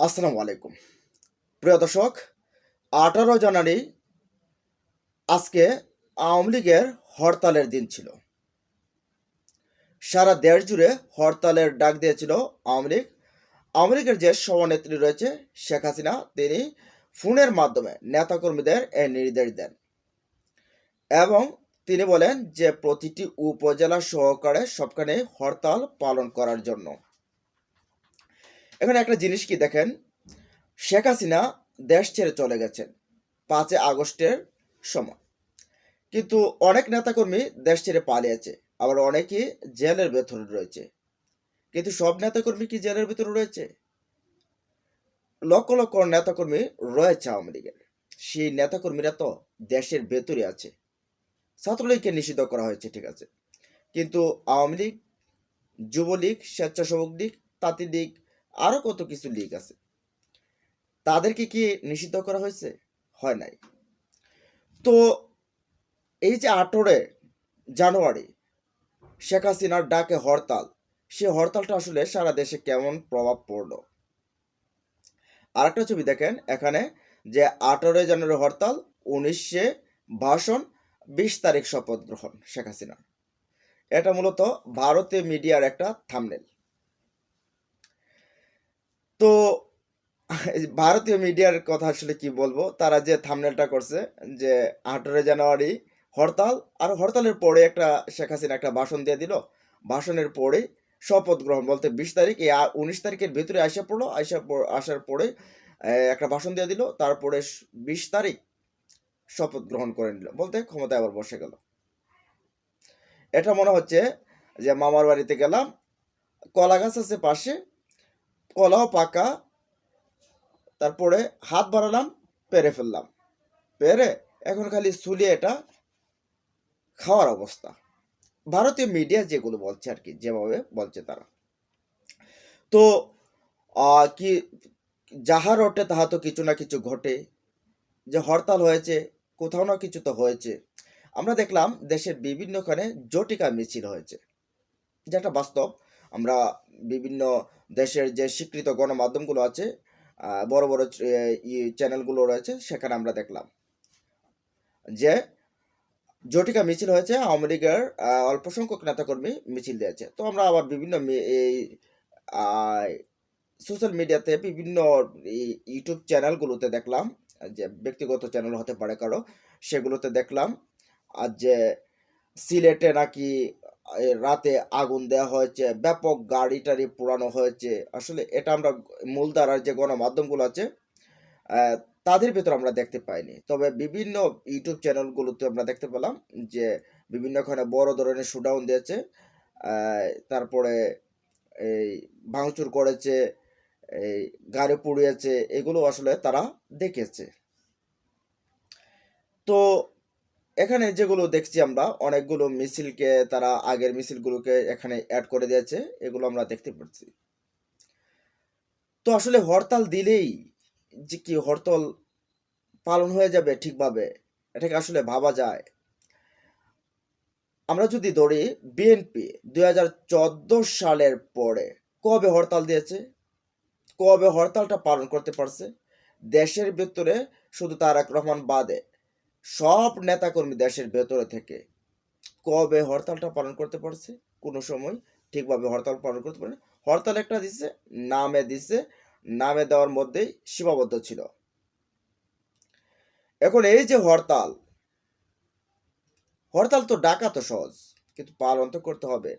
আসসালামু আলাইকুম। প্রিয় দর্শক, আঠারো জানুয়ারি আজকে আওয়ামী লীগের হরতালের দিন ছিল। সারা দেশ জুড়ে হরতালের ডাক দিয়েছিল আওয়ামী লীগ। আওয়ামী লীগের যে সভানেত্রী রয়েছে শেখ হাসিনা, তিনি ফোনের মাধ্যমে নেতাকর্মীদের এই নির্দেশ দেন এবং তিনি বলেন যে, প্রতিটি উপজেলা সহকারে সবখানে হরতাল পালন করার জন্য এখানে একটা জিনিস কি দেখেন? শেখ হাসিনা দেশ ছেড়ে চলে গেছেন পাঁচে আগস্টের সময়। কিন্তু অনেক নেতাকর্মী দেশ ছেড়ে পালিয়েছে, আবার অনেকেই জেলের ভেতরে রয়েছে। কিন্তু সব নেতাকর্মী কি জেলের ভেতরে রয়েছে? লক্ষ লক্ষ নেতাকর্মী রয়েছে আওয়ামী লীগের। সেই নেতাকর্মীরা তো দেশের ভেতরে আছে। ছাত্রলীগকে নিষিদ্ধ করা হয়েছে, ঠিক আছে। কিন্তু আওয়ামী লীগ, যুবলীগ, স্বেচ্ছাসেবক লীগ, তাঁতি লীগ আরও কত কিছু লীগ আছে। তাদেরকে কি নিষিদ্ধ করা হয়েছে? হয় নাই। তো এই যে আঠেরো জানুয়ারি শেখ হাসিনার ডাকে হরতাল, সে হরতালটা আসলে সারা দেশে কেমন প্রভাব পড়ল? আরেকটা ছবি দেখেন, এখানে যে আঠেরোই জানুয়ারি হরতাল, উনিশে ভাষণ, বিশ তারিখ শপথ গ্রহণ শেখ হাসিনার। এটা মূলত ভারতীয় মিডিয়ার একটা থামনেল তো, ভারতীয় মিডিয়ার কথা আসলে কি বলব? তারা যে থামনেলটা করছে, যে আঠেরোই জানুয়ারি হরতাল, আর হরতালের পরে একটা শেখ হাসিনা একটা ভাষণ দিয়ে দিল। ভাষণের পরে শপথ গ্রহণ বলতে বিশ তারিখ, এই উনিশ তারিখের ভিতরে আসা পড়ল আসা আসার পরে একটা ভাষণ দিয়ে দিল, তারপরে বিশ তারিখ শপথ গ্রহণ করে নিল, বলতে ক্ষমতায় আবার বসে গেল। এটা মনে হচ্ছে যে মামার বাড়িতে গেলাম, কলা গাছ আছে পাশে কলাও পাকা, তারপরে হাত বাড়ালাম, পেরে ফেললাম। পেরে এখন খালি সুলিয়ে এটা খাওয়ার অবস্থা। ভারতীয় মিডিয়া যেগুলো বলছে আর কি, যেভাবে বলছে তারা। তো কি যাহার ওঠে তাহা তো কিছু না কিছু ঘটে। যে হরতাল হয়েছে, কোথাও না কিছু তো হয়েছে। আমরা দেখলাম দেশের বিভিন্নখানে জটিকা মিছিল হয়েছে। যেটা বাস্তব। আমরা বিভিন্ন দেশের যে স্বীকৃত গণমাধ্যমগুলো আছে বড় বড় চ্যানেলগুলো রয়েছে, সেখানে আমরা দেখলাম যে জটিকা মিছিল হয়েছে, আওয়ামী লীগের অল্প সংখ্যক নেতাকর্মী মিছিল দিয়েছে। তো আমরা আবার বিভিন্ন এই সোশ্যাল মিডিয়াতে বিভিন্ন ইউটিউব চ্যানেলগুলোতে দেখলাম, যে ব্যক্তিগত চ্যানেল হতে পারে কারও, সেগুলোতে দেখলাম, আর যে সিলেটে নাকি রাতে আগুন দেওয়া হয়েছে, ব্যাপক গাড়ি টাড়ি পোড়ানো হয়েছে। আসলে এটা আমরা মূলধারার যে গণমাধ্যমগুলো আছে তাদের ভেতর আমরা দেখতে পাইনি। তবে বিভিন্ন ইউটিউব চ্যানেলগুলোতে আমরা দেখতে পেলাম যে, বিভিন্ন ওখানে বড় ধরনের শুডাউন দিয়েছে। তারপরে এই ভাঙচুর করেছে, এই গাড়ি পুড়িয়েছে, এগুলো আসলে তারা দেখেছে। তো এখানে যেগুলো দেখছি আমরা, অনেকগুলো মিছিলকে তারা আগের মিছিলগুলোকে এখানে অ্যাড করে দিয়েছে, এগুলো আমরা দেখতে পাচ্ছি। তো আসলে হরতাল দিলেই যে কি হরতাল পালন হয়ে যাবে ঠিকভাবে এটাকে আসলে ভাবা যায়? আমরা যদি ধরি বিএনপি দুই হাজার চোদ্দ সালের পরে কবে হরতাল দিয়েছে? কবে হরতালটা পালন করতে পারছে? দেশের ভেতরে শুধু তারাক রহমান বাদে সব নেতাকর্মী দেশের ভেতরে থেকে কবে হরতালটা পালন করতে পারছে? কোনো সময় ঠিকভাবে হরতাল পালন করতে পারে হরতাল একটা দিচ্ছে নামে দিচ্ছে নামে দেওয়ার মধ্যেই সীমাবদ্ধ ছিল। এখন এই যে হরতাল হরতাল তো ডাকা তো সহজ, কিন্তু পালন তো করতে হবে।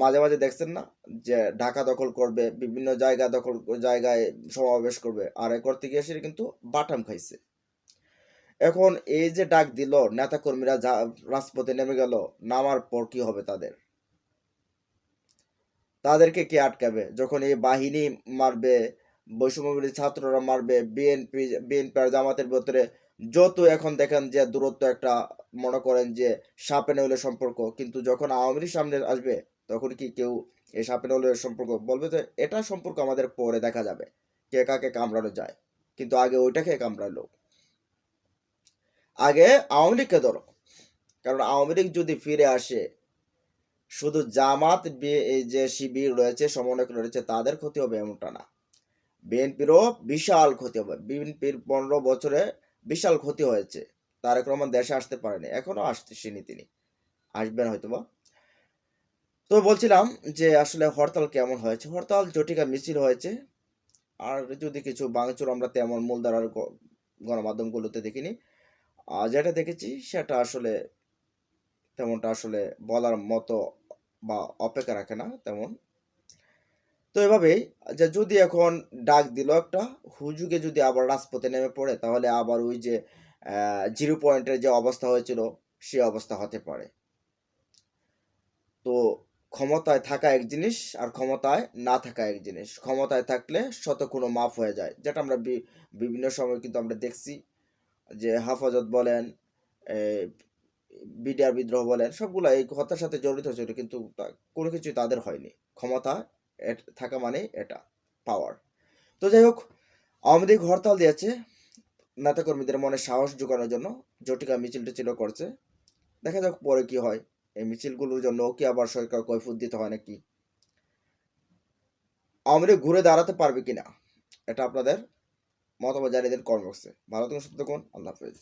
মাঝে মাঝে দেখছেন না যে ঢাকা দখল করবে, বিভিন্ন জায়গা দখল, জায়গায় সমাবেশ করবে। আর এ করতে গিয়ে সে কিন্তু বাটাম খাইছে। এখন এই যে ডাক দিল, নেতাকর্মীরা যা রাজপথে নেমে গেল, নামার পর কি হবে তাদের? তাদেরকে কে আটকাবে? যখন এই বাহিনী মারবে বৈষম্যবিরোধী ছাত্ররা মারবে, বিএনপি বিএনপি আর জামাতের ভেতরে যত এখন দেখেন যে দূরত্ব একটা, মনে করেন যে সাপে নেউলের সম্পর্ক, কিন্তু যখন আওয়ামী লীগ সামনে আসবে, তখন কি কেউ এই সাপে নেউলের সম্পর্ক বলবে তো এটা সম্পর্ক আমাদের পরে দেখা যাবে, কে কাকে কামড়ানো যায়? কিন্তু আগে ওইটাকে কামড়ালো। আগে আওয়ামী লীগকে ধরো। কারণ আওয়ামী লীগ যদি ফিরে আসে, শুধু জামাত যে শিবির রয়েছে, সমন্বয়ক রয়েছে, তাদের ক্ষতি হবে এমনটা না। বিএনপিরও বিশাল ক্ষতি হবে। বিএনপির পনেরো বছরে বিশাল ক্ষতি হয়েছে। তারেক রহমান দেশে আসতে পারেনি। এখনও আসতেছেনি তিনি। আসবেন হয়তো বা তো বলছিলাম যে আসলে হরতাল কেমন হয়েছে? হরতাল জটিকা মিছিল হয়েছে। আর যদি কিছু ভাঙচুর আমরা তেমন মূলধারার গণমাধ্যমগুলোতে দেখিনি। যেটা দেখেছি সেটা আসলে তেমনটা আসলে বলার মতো বা অপেক্ষা রাখে না তেমন। তো এভাবেই যে যদি এখন ডাক দিল একটা, হুজুগে যদি আবার রাজপথে নেমে পড়ে, তাহলে আবার ওই যে জিরো পয়েন্টের যে অবস্থা হয়েছিল, সে অবস্থা হতে পারে। তো ক্ষমতায় থাকা এক জিনিস আর ক্ষমতায় না থাকা এক জিনিস। ক্ষমতায় থাকলে শত কোনো মাফ হয়ে যায়, যেটা আমরা বিভিন্ন সময় কিন্তু আমরা দেখছি। যে হাফাজত বলেন বিডিআর বিদ্রোহ বলেন সবগুলো এই হত্যার সাথে জড়িত ছিল, কিন্তু কোনো কিছুই তাদের হয়নি। ক্ষমতা থাকা মানে এটা পাওয়ার তো যাই হোক, আওয়ামী লীগ হরতাল দিয়েছে নেতাকর্মীদের মনে সাহস জোগানোর জন্য, জটিকা মিছিল টিছিল করছে। দেখা যাক পরে কি হয়, এই মিছিলগুলোর জন্য কি আবার সরকার কৈফুত দিতে হয় নাকি? আওয়ামী লীগ ঘুরে দাঁড়াতে পারবে কিনা, এটা আপনাদের মতামত জানিয়ে দেন কমেন্ট বক্সে। ভালো থাকুন সুস্থ থাকুন আল্লাহ হাফেজ।